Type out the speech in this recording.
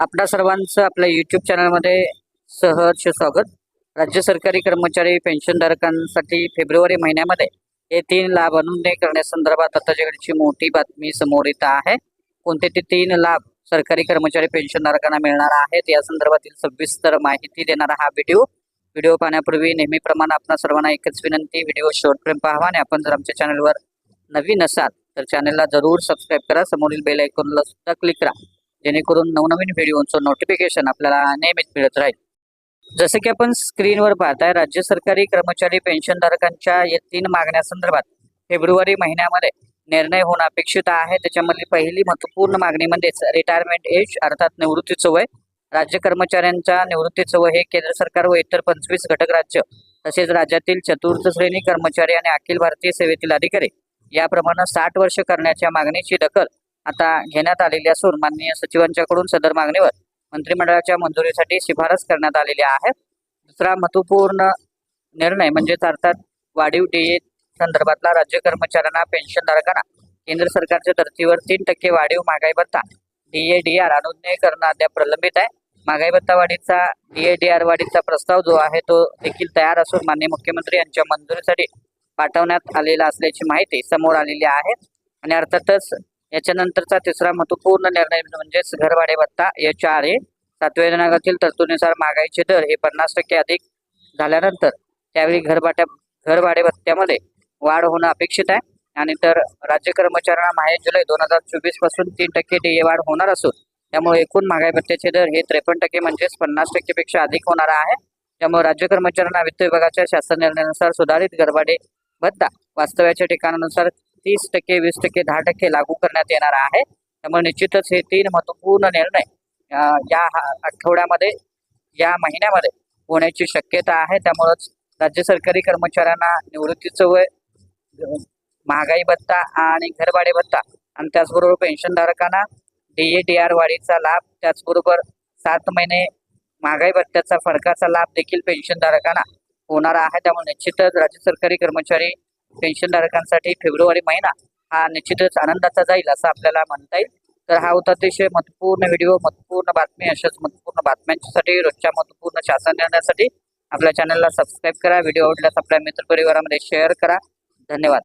आपणा सर्वांचं आपल्या युट्यूब चॅनलमध्ये सहर्ष स्वागत. राज्य सरकारी कर्मचारी पेन्शनधारकांसाठी फेब्रुवारी महिन्यामध्ये हे तीन लाभ अनुज्ञय करण्यासंदर्भात आताच्याकडची मोठी बातमी समोर येत आहे. कोणते ते तीन लाभ सरकारी कर्मचारी पेन्शनधारकांना मिळणार आहेत या संदर्भातील सविस्तर माहिती देणारा हा व्हिडिओ. व्हिडिओ पाहण्यापूर्वी नेहमीप्रमाणे आपण सर्वांना एकच विनंती व्हिडिओ शेवटपर्यंत पाहावा आणि आपण जर आमच्या चॅनलवर नवीन असाल तर चॅनलला जरूर सबस्क्राईब करा. समोरील बेल आयकॉनला सुद्धा क्लिक करा. जेणेकरून नवनवीन व्हिडिओचं नोटिफिकेशन आपल्याला नेहमीच मिळत राहील. जसं की आपण स्क्रीनवर पाहताय राज्य सरकारी कर्मचारी पेन्शनधारकांच्या या तीन मागण्यासंदर्भात फेब्रुवारी महिन्यामध्ये निर्णय होणं अपेक्षित आहे. त्याच्यामधली पहिली महत्त्वपूर्ण मागणी म्हणजेच रिटायरमेंट एज अर्थात निवृत्तीचं वय. राज्य कर्मचाऱ्यांच्या निवृत्तीचं वय हे केंद्र सरकार व इतर पंचवीस घटक राज्य तसेच राज्यातील चतुर्थ श्रेणी कर्मचारी आणि अखिल भारतीय सेवेतील अधिकारी याप्रमाणे साठ वर्ष करण्याच्या मागणीची दखल आता घेण्यात आलेली असून माननीय सचिवांच्याकडून सदर मागणीवर मंत्रिमंडळाच्या मंजुरीसाठी शिफारस करण्यात आलेली आहे. दुसरा महत्त्वपूर्ण निर्णय म्हणजेच अर्थात वाढीव डीए संदर्भातला राज्य कर्मचाऱ्यांना पेन्शनधारकांना केंद्र सरकारच्या धर्तीवर तीन टक्के वाढीव महागाई भत्ता डीए डी आर अनुज्ञय करणं अद्याप प्रलंबित आहे. महागाई भत्ता वाढीचा डीए डी आर वाढीचा प्रस्ताव जो आहे तो देखील तयार असून माननीय मुख्यमंत्री यांच्या मंजुरीसाठी पाठवण्यात आलेला असल्याची माहिती समोर आलेली आहे. आणि अर्थातच याच्यानंतरचा तिसरा महत्त्वपूर्ण निर्णय म्हणजेच घरभाडे भत्ता. एच आर ए सातव्या दिनांकातील तरतुदीनुसार महागाईचे दर हे पन्नास टक्के अधिक झाल्यानंतर त्यावेळी घरभाट्या घरभाडे भत्त्यामध्ये वाढ होणं अपेक्षित आहे. आणि तर राज्य कर्मचाऱ्यांना माहे जुलै दोन हजार चोवीसपासून तीन टक्के डीए वाढ होणार असून त्यामुळे एकूण महागाई भत्त्याचे दर हे त्रेपन्न टक्के म्हणजेच पन्नास टक्केपेक्षा अधिक होणार आहे. त्यामुळे राज्य कर्मचाऱ्यांना वित्त विभागाच्या शासन निर्णयानुसार सुधारित घरभाडे भत्ता वास्तव्याच्या ठिकाणानुसार तीस टक्के वीस टक्के दहा टक्के लागू करण्यात येणार आहे. त्यामुळे निश्चितच हे तीन महत्त्वपूर्ण निर्णय या आठवड्यामध्ये या महिन्यामध्ये होण्याची शक्यता आहे. त्यामुळंच राज्य सरकारी कर्मचाऱ्यांना निवृत्तीचं वय महागाई भत्ता आणि घरभाडे भत्ता आणि त्याचबरोबर पेन्शनधारकांना डीए डी आर वाढीचा लाभ त्याचबरोबर सात महिने महागाई भत्त्याचा फरकाचा लाभ देखील पेन्शनधारकांना होणार आहे. त्यामुळे निश्चितच राज्य सरकारी कर्मचारी पेन्शनधारकांसाठी फेब्रुवारी महिना हा निश्चितच आनंदाचा जाईल असं आपल्याला म्हणता येईल. तर हा होता अतिशय महत्त्वपूर्ण व्हिडिओ महत्त्वपूर्ण बातमी अशाच महत्त्वपूर्ण बातम्यांसाठी रोजच्या महत्त्वपूर्ण शासन निर्णयासाठी आपल्या चॅनलला सबस्क्राईब करा. व्हिडिओ आवडल्यास आपल्या मित्रपरिवारामध्ये शेअर करा. धन्यवाद.